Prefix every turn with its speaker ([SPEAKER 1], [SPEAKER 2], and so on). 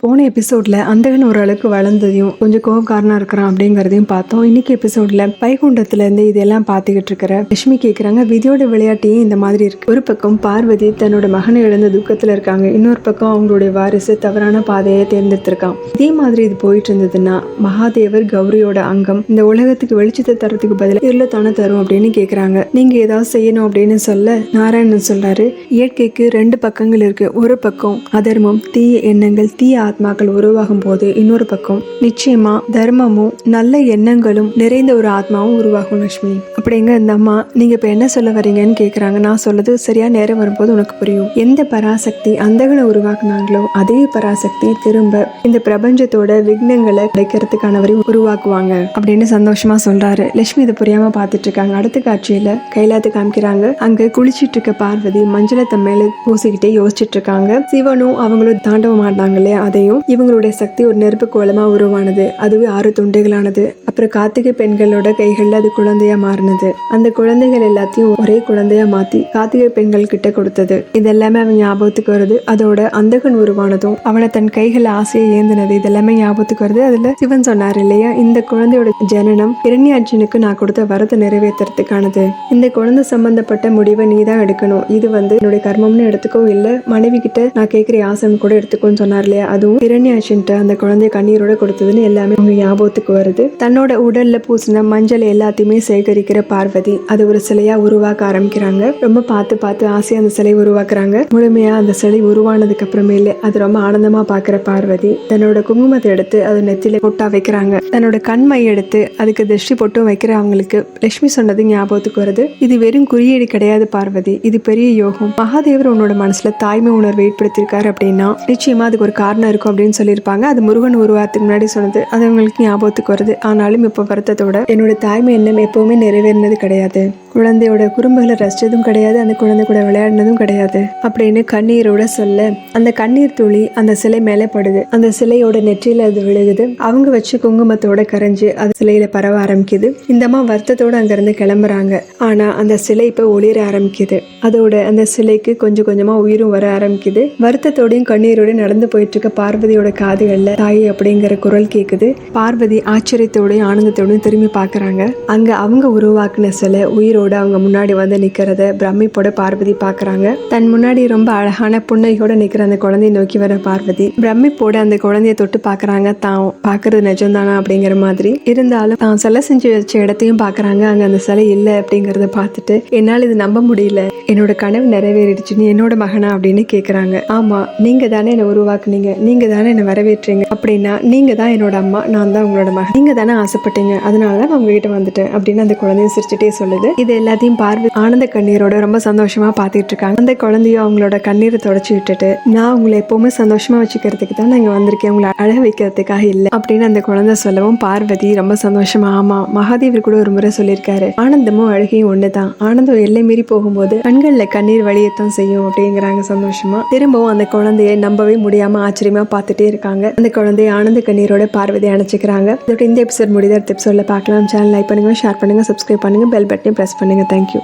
[SPEAKER 1] போன எபிசோட்ல அந்தகன் ஓரளவுக்கு வளர்ந்ததையும் கொஞ்சம் கோபக்காரனா இருக்கிறான் அப்படிங்கறதையும் பார்த்தோம். இன்னைக்கு எபிசோட்ல வைகுண்டத்துல இருந்து இதெல்லாம் பார்த்துக்கிட்டு இருக்கிற லட்சுமி கேக்குறாங்க. விதியோட விளையாட்டையும் இந்த மாதிரி இருக்கு. ஒரு பக்கம் பார்வதி தன்னோட மகனை இழந்த துக்கத்துல இருக்காங்க. இன்னொரு பக்கம் அவங்களுடைய வாரிசு தவறான பாதையை தேர்ந்தெடுத்திருக்கான். இதே மாதிரி இது போயிட்டு இருந்ததுன்னா மகாதேவர் கௌரியோட அங்கம் இந்த உலகத்துக்கு வெளிச்சத்தை தரத்துக்கு பதிலாக இருள தானே தரும் அப்படின்னு கேக்குறாங்க. நீங்க ஏதாவது செய்யணும் அப்படின்னு சொல்ல நாராயணன் சொல்றாரு. இயற்கைக்கு ரெண்டு பக்கங்கள் இருக்கு. ஒரு பக்கம் அதர்மம் தீய எண்ணங்கள் தீய ஆத்மாக்கள் உருவாகும் போது இன்னொரு பக்கம் நிச்சயமா தர்மமும் நல்ல எண்ணங்களும் நிறைந்த ஒரு ஆத்மாவும் உருவாகும் லட்சுமி. அப்படிங்க இந்த அம்மா நீங்க இப்ப என்ன சொல்ல வரீங்கன்னு கேக்குறாங்க. நான் சொல்லது சரியா நேரம் வரும்போது உனக்கு புரியும். எந்த பராசக்தி அந்தகளை உருவாக்குனாங்களோ அதே பராசக்தி திரும்ப இந்த பிரபஞ்சத்தோட விக்னங்களை கிடைக்கிறதுக்கானவரையும் உருவாக்குவாங்க அப்படின்னு சந்தோஷமா சொல்றாரு. லட்சுமி இதை புரியாம பாத்துட்டு இருக்காங்க அடுத்த காட்சியில கைலாத்து காமிக்கிறாங்க. அங்க குளிச்சிட்டு இருக்க பார்வதி மஞ்சளத்தை மேல பூசிக்கிட்டே யோசிச்சுட்டு இருக்காங்க சிவனும் அவங்களும் தாண்டவம் ஆடினாங்க இல்லையா அதையும் இவங்களுடைய சக்தி ஒரு நெருப்பு கோலமா உருவானது. அதுவே ஆறு துண்டுகளானது. அப்புறம் கார்த்திகை பெண்களோட கைகள்ல அது குழந்தையா மாறினது. அந்த குழந்தைகள் எல்லாத்தையும் ஒரே குழந்தையா மாத்தி கார்த்திகை பெண்கள் கிட்ட கொடுத்தது. இதெல்லாமே அவன் ஞாபகத்துக்கு வருது. அதோட அந்தகன் உருவானதும் அவனை தன் கைகள் ஆசையை ஏந்தினது இதெல்லாமே ஞாபகத்துக்கு வருது. அதுல சிவன் சொன்னார் இல்லையா இந்த குழந்தையோட ஜனனம் இரண்யாட்சனுக்கு நான் கொடுத்த வரத்தை நிறைவேற்றுறதுக்கானது. இந்த குழந்தை சம்பந்தப்பட்ட முடிவை நீ தான் எடுக்கணும். இது வந்து என்னுடைய கர்மம்னு எடுத்துக்கோ இல்ல மனைவி கிட்ட நான் கேட்கிற ஆசைன்னு கூட எடுத்துக்கோன்னு சொன்னார் இல்லையா அதுவும் இரண்யாட்சன்ட்ட அந்த குழந்தைய கண்ணீரோட கொடுத்ததுன்னு எல்லாமே அவங்க ஞாபகத்துக்கு வருது. தன்னோட உடல்ல பூசின மஞ்சள் எல்லாத்தையுமே சேகரிக்கிற பார்வதி அது ஒரு சிலையா உருவாக்க ஆரம்பிக்கிறாங்க. ரொம்ப பார்த்து பார்த்து ஆசையா அந்த சிலை உருவாக்குறாங்க. முழுமையா அந்த சிலை உருவானதுக்கு அப்புறமேலே அது ரொம்ப ஆனந்தமா பாக்குற பார்வதி தன்னோட குங்குமத்தை எடுத்து அதை நெத்தில பொட்டா வைக்கிறாங்க. தன்னோட கண்மை எடுத்து அதுக்கு திருஷ்டி பொட்டும் வைக்கிற அவங்களுக்கு லட்சுமி சொன்னது ஞாபகத்துக்கு வருது. இது வெறும் குறியீடு கிடையாது பார்வதி. இது பெரிய யோகம். மகாதேவர் உன்னோட மனசுல தாய்மை உணர்வை ஏற்படுத்தியிருக்காரு அப்படின்னா நிச்சயமா அதுக்கு ஒரு காரணம் இருக்கும். அப்படின்னு சொல்லியிருப்பாங்க. அது முருகன் உருவாரத்துக்கு முன்னாடி சொன்னது. அது அவங்களுக்கு ஞாபகத்துக்கு வருது. ஆனாலும் இப்போ வருத்தத்தோட என்னோட தாய்மை எண்ணம் எப்பவுமே நிறைவேறினது கிடையாது. குழந்தையோட குறும்புகளை ரசித்ததும் கிடையாது. அந்த குழந்தை கூட விளையாடினதும் கிடையாது. அப்படின்னு கண்ணீரோட சொல்ல அந்த கண்ணீர் துளி அந்த சிலை மேலே படுது. அந்த சிலையோட நெற்றியில் அது விழுகுது. அவங்க வச்சு குங்குமத்தோட கரைஞ்சு அது சிலையில பரவ ஆரம்பிக்குது. இந்த அம்மா வருத்தத்தோட அங்கிருந்து கிளம்புறாங்க. ஆனால் அந்த சிலை இப்போ ஒளிர ஆரம்பிக்குது. அதோட அந்த சிலைக்கு கொஞ்சம் கொஞ்சமாக உயிரும் வர ஆரம்பிக்குது. வருத்தத்தோடையும் கண்ணீரோடையும் நடந்து போயிட்டு இருக்க பார்வதியோட காதுகளில் தாய் அப்படிங்கிற குரல் கேட்குது பார்வதி ஆச்சரியத்தோடையும் ஆனந்தத்தோடையும் திரும்பி பார்க்குறாங்க. அங்கே அவங்க உருவாக்குன சிலை உயிரோட அவங்க முன்னாடி வந்து நிக்கிறத பிரமிப்போட பார்வதி பாக்குறாங்க தன் முன்னாடி ரொம்ப அழகான புன்னகையோட நிக்கிற அந்த குழந்தையை நோக்கி வர பார்வதி பிரமிப்போட அந்த குழந்தைய தொட்டு பார்க்கறாங்க. தான் பார்க்கறது நிஜம்தானா அப்படிங்கிற மாதிரி. இருந்தாலும் தான் சிலை செஞ்சு வச்ச இடத்தையும் பார்க்கறாங்க. அங்க அந்த சிலை இல்லை அப்படிங்கறத பார்த்துட்டு என்னால் இது நம்ப முடியல. என்னோட கனவு நிறைவேறிடுச்சு. நீ என்னோட மகனா? அப்படின்னு கேக்குறாங்க. ஆமா நீங்க தானே என்னை உருவாக்குனீங்க. நீங்க தானே என்னை வரவேற்றீங்க. அப்படின்னா நீங்க தான் என்னோட அம்மா. நான் தான் உங்களோட மகன். நீங்க தானே ஆசைப்பட்டீங்க. அதனால தான் நான் உங்ககிட்ட வந்துட்டேன். அப்படின்னு அந்த குழந்தைய சிரிச்சுட்டே சொல்லுது. இது எல்லாத்தையும் பார்வை ஆனந்த கண்ணீரோட ரொம்ப சந்தோஷமா பார்த்துட்டு இருக்காங்க அந்த குழந்தையும் அவங்களோட கண்ணீரை தொடச்சி விட்டுட்டு நான் உங்களை எப்பவுமே சந்தோஷமா வச்சுக்கிறதுக்கு தான் நான் இங்க வந்திருக்கேன். உங்களை அழக வைக்கிறதுக்காக இல்லை அப்படின்னு அந்த குழந்தை சொல்லவும் பார்வதி ரொம்ப சந்தோஷமா ஆமா மகாதேவர் கூட ஒரு முறை சொல்லியிருக்காரு. ஆனந்தமும் அழுகையும் ஒண்ணுதான். ஆனந்தம் எல்லை மீறி போகும்போது கண்கள்ல கண்ணீர் வழியத்தான் செய்யும் அப்படிங்கிறாங்க சந்தோஷமா. திரும்பவும் அந்த குழந்தைய நம்பவே முடியாம ஆச்சரியமா பார்த்துட்டே இருக்காங்க. அந்த குழந்தைய ஆனந்த கண்ணீரோட பார்வதி அணைச்சிக்கிறாங்க. இதோட இந்த எபிசோட் முடித எபிசோட்ல பார்க்கலாம். சேனல் லைக் பண்ணுங்க ஷேர் பண்ணுங்க சப்ஸ்கிரைப் பண்ணுங்க பெல் பட்டனையும் பிரஸ் பண்ணுங்க. Thank you